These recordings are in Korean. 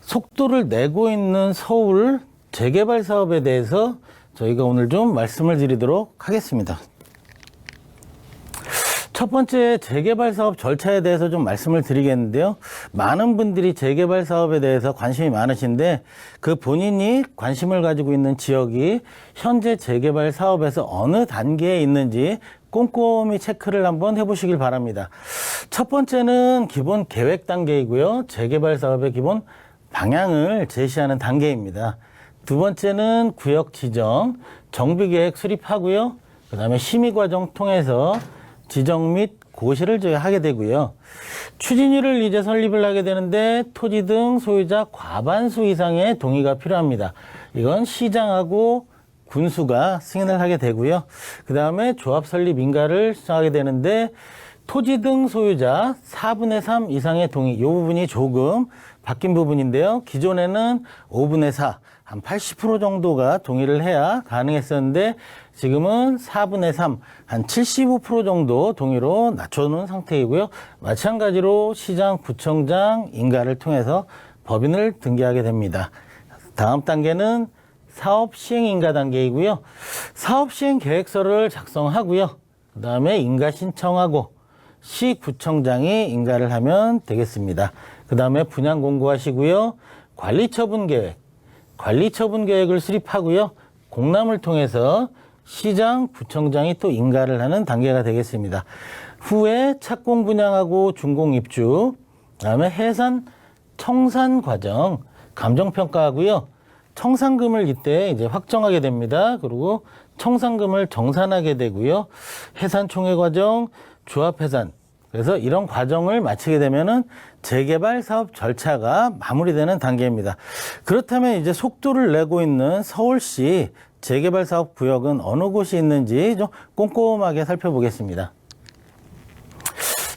속도를 내고 있는 서울 재개발 사업에 대해서 저희가 오늘 좀 말씀을 드리도록 하겠습니다. 첫 번째 재개발 사업 절차에 대해서 좀 말씀을 드리겠는데요. 많은 분들이 재개발 사업에 대해서 관심이 많으신데 그 본인이 관심을 가지고 있는 지역이 현재 재개발 사업에서 어느 단계에 있는지 꼼꼼히 체크를 한번 해보시길 바랍니다. 첫 번째는 기본 계획 단계이고요. 재개발 사업의 기본 방향을 제시하는 단계입니다. 두 번째는 구역 지정, 정비 계획 수립하고요. 그 다음에 심의 과정 통해서 지정 및 고시를 하게 되고요. 추진위를 이제 설립을 하게 되는데 토지 등 소유자 과반수 이상의 동의가 필요합니다. 이건 시장하고 군수가 승인을 하게 되고요. 그 다음에 조합 설립 인가를 신청하게 되는데 토지 등 소유자 4분의 3 이상의 동의, 이 부분이 조금 바뀐 부분인데요. 기존에는 5분의 4, 한 80% 정도가 동의를 해야 가능했었는데 지금은 4분의 3, 한 75% 정도 동의로 낮춰놓은 상태이고요. 마찬가지로 시장, 구청장 인가를 통해서 법인을 등기하게 됩니다. 다음 단계는 사업 시행 인가 단계이고요. 사업 시행 계획서를 작성하고요. 그 다음에 인가 신청하고 시구청장이 인가를 하면 되겠습니다. 그 다음에 분양 공고하시고요. 관리 처분 계획, 관리 처분 계획을 수립하고요. 공람을 통해서 시장, 구청장이 또 인가를 하는 단계가 되겠습니다. 후에 착공 분양하고 준공 입주, 그다음에 해산 청산 과정 감정 평가하고요. 청산금을 이때 이제 확정하게 됩니다. 그리고 청산금을 정산하게 되고요. 해산 총회 과정, 조합 해산. 그래서 이런 과정을 마치게 되면은 재개발 사업 절차가 마무리되는 단계입니다. 그렇다면 이제 속도를 내고 있는 서울시 재개발 사업 구역은 어느 곳이 있는지 좀 꼼꼼하게 살펴보겠습니다.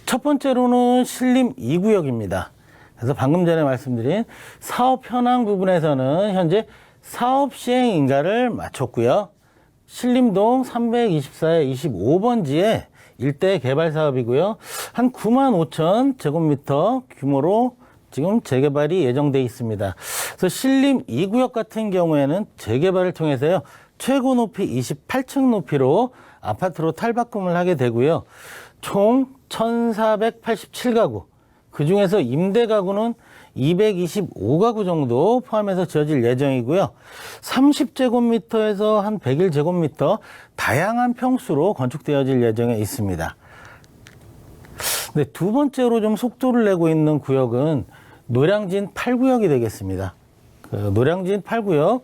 첫 번째로는 신림 2구역입니다. 그래서 방금 전에 말씀드린 사업 현황 부분에서는 현재 사업 시행 인가를 마쳤고요. 신림동 324의 25번지에 일대 개발 사업이고요. 한 9만 5천 제곱미터 규모로 지금 재개발이 예정돼 있습니다. 그래서 신림 2구역 같은 경우에는 재개발을 통해서요. 최고 높이 28층 높이로 아파트로 탈바꿈을 하게 되고요. 총 1,487가구. 그 중에서 임대 가구는 225가구 정도 포함해서 지어질 예정이고요. 30제곱미터에서 한 101제곱미터 다양한 평수로 건축되어질 예정에 있습니다. 네, 두 번째로 좀 속도를 내고 있는 구역은 노량진 8구역이 되겠습니다. 그 노량진 8구역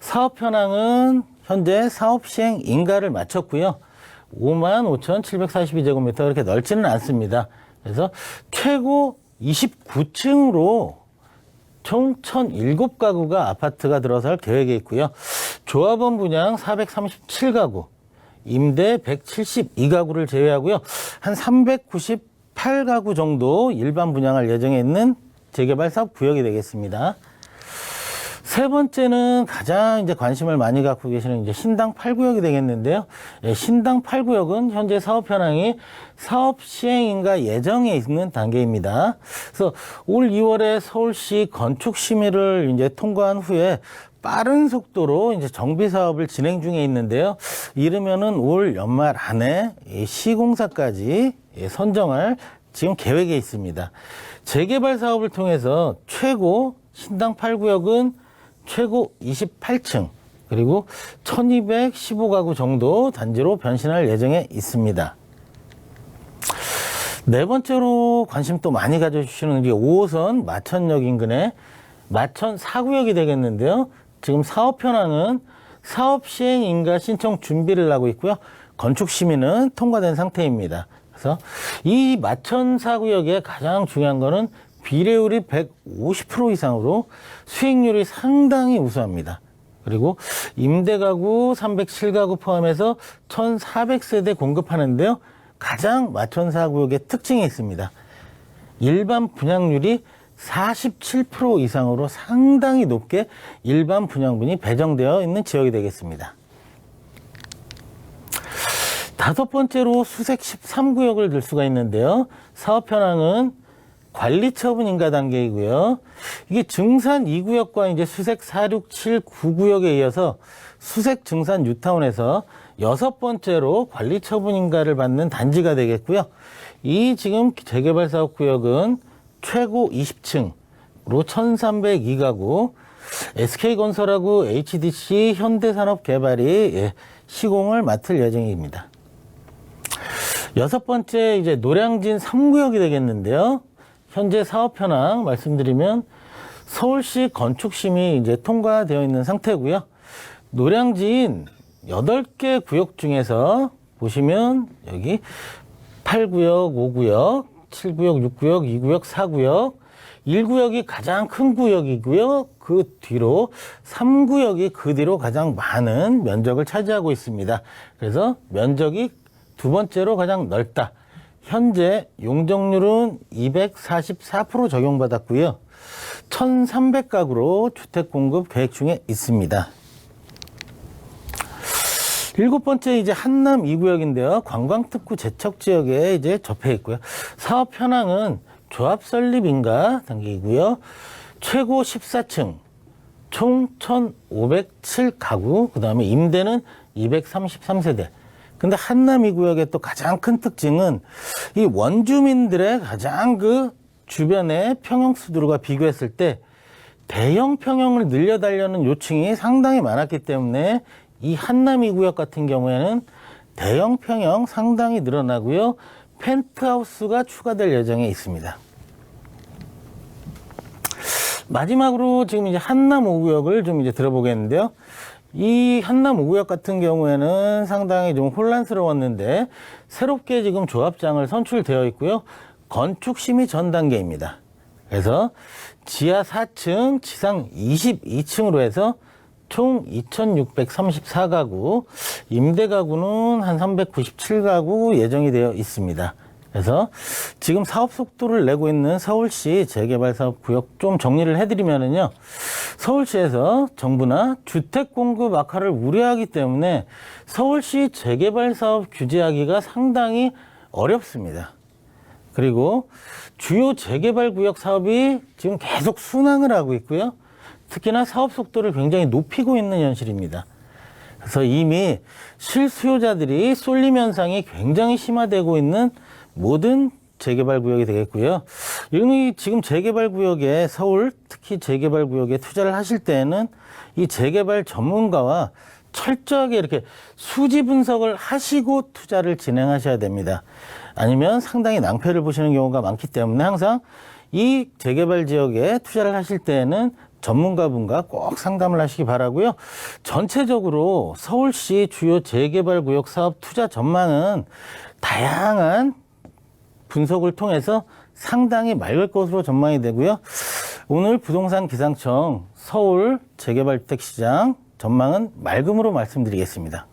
사업 현황은 현재 사업 시행 인가를 마쳤고요. 55,742제곱미터 그렇게 넓지는 않습니다. 그래서 최고 29층으로 총 1,007가구가 아파트가 들어설 계획에 있고요. 조합원 분양 437가구, 임대 172가구를 제외하고요. 한 398가구 정도 일반 분양할 예정에 있는 재개발 사업 구역이 되겠습니다. 세 번째는 가장 이제 관심을 많이 갖고 계시는 이제 신당 8구역이 되겠는데요. 예, 신당 8구역은 현재 사업 현황이 사업 시행인가 예정에 있는 단계입니다. 그래서 올 2월에 서울시 건축 심의를 이제 통과한 후에 빠른 속도로 이제 정비 사업을 진행 중에 있는데요. 이르면은 올 연말 안에 이 시공사까지 예, 선정할 지금 계획에 있습니다. 재개발 사업을 통해서 최고 신당 8구역은 최고 28층 그리고 1215가구 정도 단지로 변신할 예정에 있습니다. 네 번째로 관심 또 많이 가져주시는 게 5호선 마천역 인근의 마천 4구역이 되겠는데요. 지금 사업 현황은 사업 시행 인가 신청 준비를 하고 있고요. 건축 심의는 통과된 상태입니다. 그래서 이 마천 4구역의 가장 중요한 거는 비례율이 150% 이상으로 수익률이 상당히 우수합니다. 그리고 임대가구 307가구 포함해서 1,400세대 공급하는데요. 가장 마천사 구역의 특징이 있습니다. 일반 분양률이 47% 이상으로 상당히 높게 일반 분양분이 배정되어 있는 지역이 되겠습니다. 다섯 번째로 수색 13구역을 들 수가 있는데요. 사업 현황은 관리 처분 인가 단계이고요. 이게 증산 2구역과 이제 수색 4, 6, 7, 9구역에 이어서 수색 증산 뉴타운에서 여섯 번째로 관리 처분 인가를 받는 단지가 되겠고요. 이 지금 재개발 사업 구역은 최고 20층으로 1302가구 SK건설하고 HDC 현대산업개발이 예, 시공을 맡을 예정입니다. 여섯 번째 이제 노량진 3구역이 되겠는데요. 현재 사업 현황 말씀드리면 서울시 건축심이 이제 통과되어 있는 상태고요. 노량진 8개 구역 중에서 보시면 여기 8구역, 5구역, 7구역, 6구역, 2구역, 4구역, 1구역이 가장 큰 구역이고요. 그 뒤로 3구역이 그 뒤로 가장 많은 면적을 차지하고 있습니다. 그래서 면적이 두 번째로 가장 넓다. 현재 용적률은 244% 적용받았고요. 1,300가구로 주택 공급 계획 중에 있습니다. 일곱 번째 이제 한남 2구역인데요. 관광특구 제척 지역에 이제 접해 있고요. 사업 현황은 조합 설립 인가 단계이고요. 최고 14층, 총 1,507가구, 그 다음에 임대는 233세대. 근데 한남 2구역의 또 가장 큰 특징은 이 원주민들의 가장 그 주변의 평형 수두루가 비교했을 때 대형 평형을 늘려달라는 요청이 상당히 많았기 때문에 이 한남이 구역 같은 경우에는 대형 평형 상당히 늘어나고요. 펜트하우스가 추가될 예정에 있습니다. 마지막으로 지금 이제 한남 5구역을 좀 이제 들어보겠는데요. 이 한남 5구역 같은 경우에는 상당히 좀 혼란스러웠는데 새롭게 지금 조합장을 선출되어 있고요. 건축 심의 전 단계입니다. 그래서 지하 4층, 지상 22층으로 해서 총 2,634가구, 임대 가구는 한 397가구 예정이 되어 있습니다. 그래서 지금 사업 속도를 내고 있는 서울시 재개발 사업 구역 좀 정리를 해드리면은요. 서울시에서 정부나 주택 공급 악화를 우려하기 때문에 서울시 재개발 사업 규제하기가 상당히 어렵습니다. 그리고 주요 재개발 구역 사업이 지금 계속 순항을 하고 있고요. 특히나 사업 속도를 굉장히 높이고 있는 현실입니다. 그래서 이미 실수요자들이 쏠림 현상이 굉장히 심화되고 있는 모든 재개발 구역이 되겠고요. 이미 지금 재개발 구역에 서울 특히 재개발 구역에 투자를 하실 때에는 이 재개발 전문가와 철저하게 이렇게 수지 분석을 하시고 투자를 진행하셔야 됩니다. 아니면 상당히 낭패를 보시는 경우가 많기 때문에 항상 이 재개발 지역에 투자를 하실 때에는 전문가분과 꼭 상담을 하시기 바라고요. 전체적으로 서울시 주요 재개발 구역 사업 투자 전망은 다양한 분석을 통해서 상당히 맑을 것으로 전망이 되고요. 오늘 부동산 기상청 서울 재개발 주택 시장 전망은 맑음으로 말씀드리겠습니다.